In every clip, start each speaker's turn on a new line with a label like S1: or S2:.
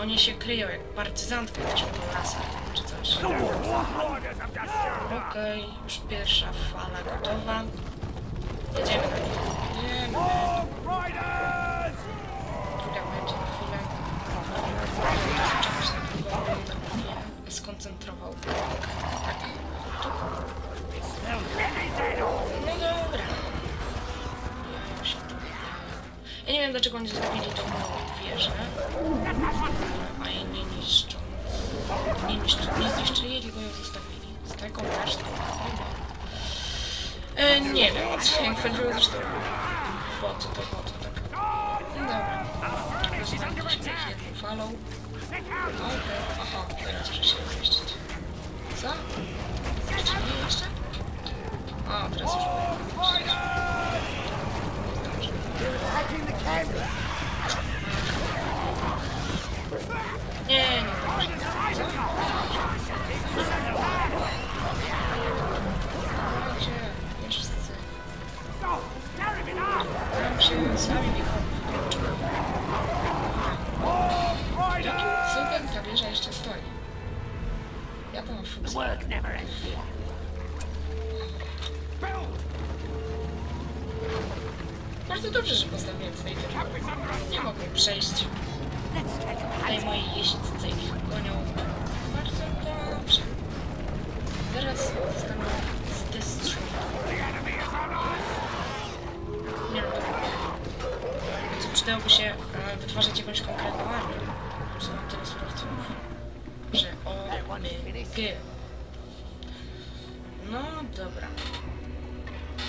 S1: Oni się kryją jak partyzantki też po lasach czy coś. Okej, już pierwsza fala gotowa. Jedziemy na nich. Jedziemy. Nie wiem dlaczego oni zostawili tą wieżę. A jej nie niszczą. Nie niszczą, nie zniszczyli, tylko ją zostawili. Z taką resztą. E, nie wiem, jak chodziło zresztą. Po co to, po co tak. No dobra. Zostawiliśmy ich jedną falą. Okej, aha, teraz muszę się zmieścić. Co? Jeszcze nie jeszcze? A, teraz już powinien Nie, nie dobrze. Gdzie? Nie wszyscy. Tam się sami wykończą. Jakim cudem ta wieża jeszcze stoi? Ja to mam fuksję.
S2: Work never ends here.
S1: Bardzo dobrze, że postawiłem tutaj wieżę. Nie mogę przejść. Tutaj moi jeźdźcy ich gonią. Bardzo dobrze. Zaraz zostaną zdestrzeni. Nie no. Więc przydałoby się e, wytwarzać jakąś konkretną armię. Co mam tyle surowców. Że o my g. No dobra.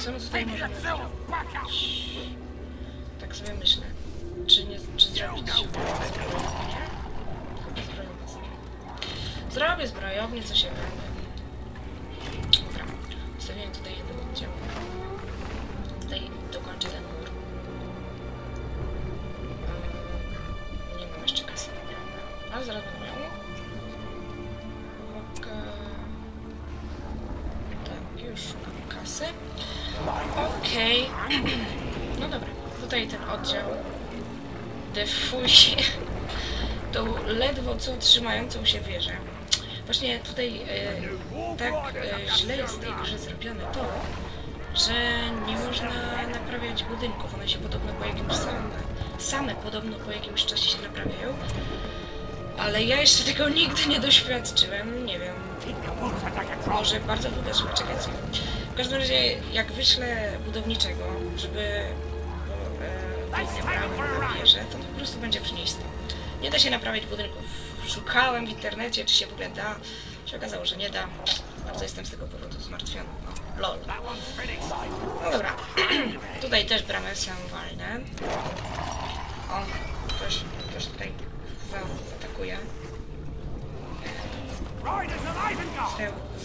S1: Co my tutaj możemy zrobić? Tak sobie myślę. Czy nie, czy zrobić zbrojownię? Zrobię zbrojownię, co się będzie. Dobra. Ustawiłem tutaj jeden oddział. Tutaj dokończę ten mur. Eee, Nie mam jeszcze kasy. Ale zaraz będę kasy. Okej. No dobra. Tutaj ten oddział defuje tą ledwo co trzymającą się wieżę. Właśnie tutaj e, tak e, źle jest tej grze zrobione to, że nie można naprawiać budynków. One się podobno po jakimś same, same podobno po jakimś czasie się naprawiają. Ale ja jeszcze tego nigdy nie doświadczyłem, nie wiem. Może bardzo długo trzeba czekać. W każdym razie, jak wyślę budowniczego, żeby e, wieżę, to po prostu będzie przy niej stał. Nie da się naprawiać budynków. Szukałem w internecie, czy się w ogóle da. Się okazało, że nie da. Bardzo jestem z tego powodu zmartwiony. No, lol. No dobra. tutaj też bramę są walne. O, ktoś, ktoś tutaj zaatakuje.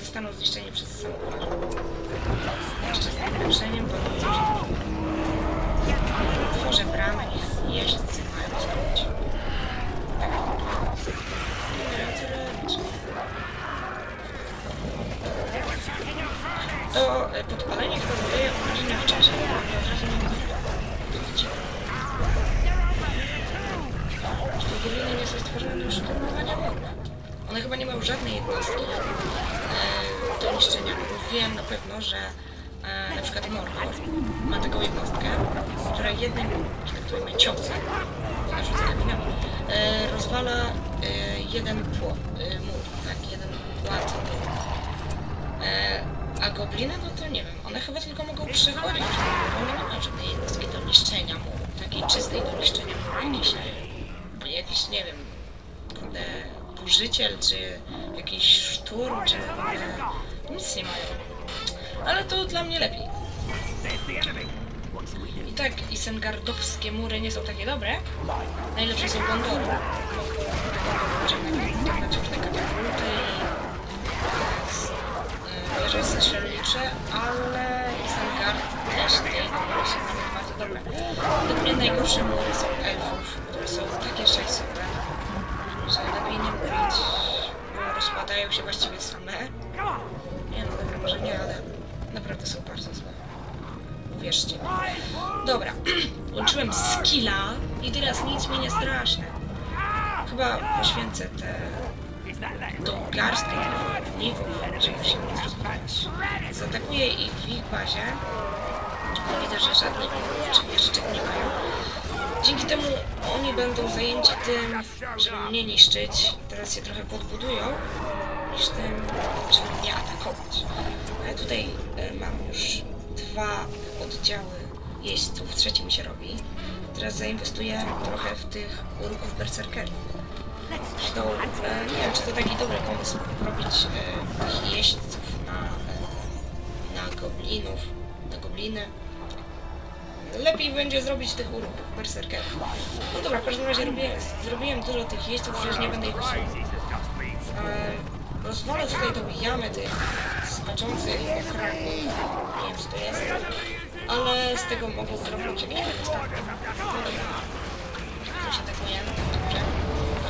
S1: Zostaną zniszczeni przez samochód. Jeszcze z tym lepszeniem polecam się Otworzę bramę, niech jeźdźcy mają co robić. Tak. Nie wiem, co. To e, podpalenie chyba zadaje godzinę wcześniej, a nie od razu nie? Te goliny nie są stworzone do szturmowania murów. One chyba nie mają żadnej jednostki e, do niszczenia murów. Wiem na pewno, że e, na przykład ma taką jednostkę, która jednym, że tak powiem, ciosem, bo narzuca kamieniami, e, rozwala e, jeden pło, e, mur, tak, jeden płat. E, a gobliny, no to nie wiem, one chyba tylko mogą przechodzić, bo one nie mają żadnej jednostki do niszczenia muru, takiej czystej do niszczenia muru, jakiś, e, jakiś nie wiem, kurde, burzyciel, czy jakiś szturm, czy nic nie mają. Ale to dla mnie lepiej. I tak isengardowskie mury nie są takie dobre. Najlepsze są i wieże strzelnicze, ale Isengard też tej mury są bardzo dobre. Mnie najgorsze mury są elfów, które są takie sześciowe, że lepiej nie mówić, bo rozpadają się właściwie same. Nie no, dobra, może nie, ale naprawdę są bardzo złe. Uwierzcie. Dobra, łączyłem skilla i teraz nic mi nie straszne. Chyba poświęcę te, tą garstkę tych wojowników, żeby się móc rozprawić. Zaatakuję ich w ich bazie. Widzę, że żadnych czy wieżyczek nie mają. Dzięki temu oni będą zajęci tym, żeby mnie niszczyć. Teraz się trochę podbudują, niż tym, żeby mnie atakować. A ja tutaj e, mam już dwa oddziały jeźdźców, trzeci mi się robi. Teraz zainwestuję trochę w tych urków berserkerów. Zresztą e, nie wiem, czy to taki dobry pomysł robić e, tych jeźdźców na, e, na goblinów, na gobliny. Lepiej będzie zrobić tych urków berserkerów. No dobra, w każdym razie robię, zrobiłem dużo tych jeźdźców, już nie będę ich usuwał. E, rozwalę tutaj tą jamę tych skaczących okraków. Nie wiem, co to jest. Ale z tego mogą zrobić jakieś dostatki. No dobra. Ktoś atakuje. Dobrze.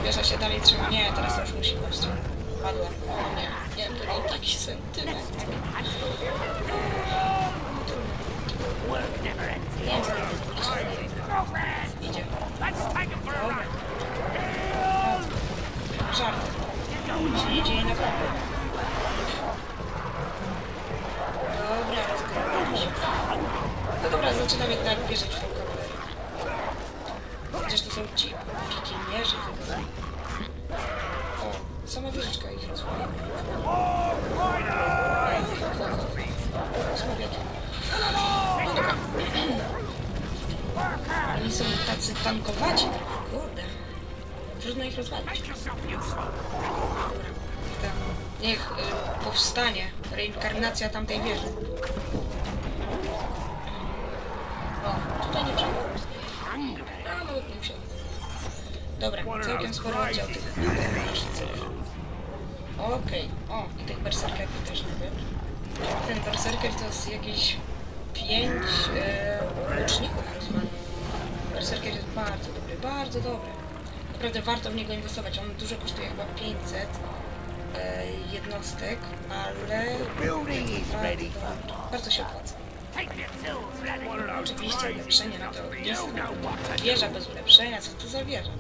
S1: Wieża się dalej trzyma. Nie, teraz już musi paść. Padła. O nie. Nie, to był taki sentyment.
S2: Work never ends
S1: wiem, co to jest. Idzie. Dobra. Rozgrywamy. No dobra, zaczynam jednak wierzyć w kawalerię. Chociaż to są ci pikinierzy chyba. O, sama wieżyczka ich rozwala. Trochę, kurde. Trudno ich rozwalić. Tak. Niech y, powstanie reinkarnacja tamtej wieży. O, tutaj nie trzeba. A, nawet nie musiał. Dobra, całkiem sporo oddział tych. Okej, o, i tych berserkerów też lubię. Ten berserker to jest jakieś pięć e, łuczników. Berserker jest bardzo dobry, bardzo dobry. Naprawdę warto w niego inwestować. On dużo kosztuje, chyba 500 e, jednostek, ale bardzo, bardzo się opłaca. Oczywiście ulepszenie na to ognisko. Wieża bez ulepszenia, co to za wieża?